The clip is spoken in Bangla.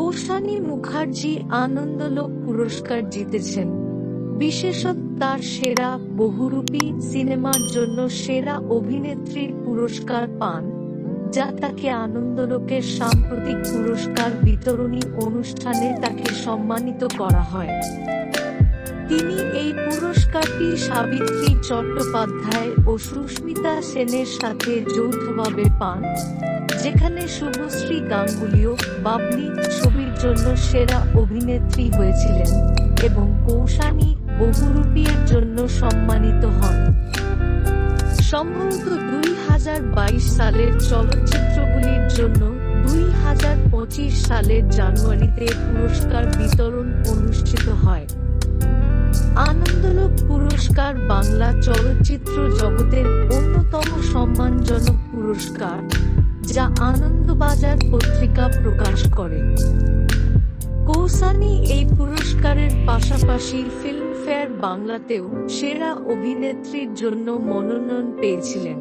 কৌশানী মুখার্জি আনন্দলোক পুরস্কার জিতেছেন। বিশেষত তার সেরা বহুরূপী সিনেমার জন্য সেরা অভিনেত্রীর পুরস্কার পান, যা তাকে আনন্দলোকের সাম্প্রতিক পুরস্কার বিতরণী অনুষ্ঠানে তাকে সম্মানিত করা হয়। তিনি পুরস্কারটি সাবিত্রী চট্টোপাধ্যায় ও সুস্মিতা সেনের সাথে যৌথভাবে পান, যেখানে শুভশ্রী গাঙ্গুলিও বাবলি ছবির জন্য সেরা অভিনেত্রী হয়েছিলেন এবং কৌশানী বহুরূপীর জন্য সম্মানিত হন। সম্ভবত দুই হাজার বাইশ সালের চলচ্চিত্রগুলির জন্য দুই হাজার পঁচিশ সালের জানুয়ারিতে পুরস্কার বিতরণ অনুষ্ঠিত হয়। পুরস্কার, বাংলা চলচ্চিত্র জগতের অন্যতম সম্মানজনক পুরস্কার, যা আনন্দবাজার পত্রিকা প্রকাশ করে। কৌসানি এই পুরস্কারের পাশাপাশি ফিল্মফেয়ার বাংলাতেও সেরা অভিনেত্রীর জন্য মনোনয়ন পেয়েছিলেন।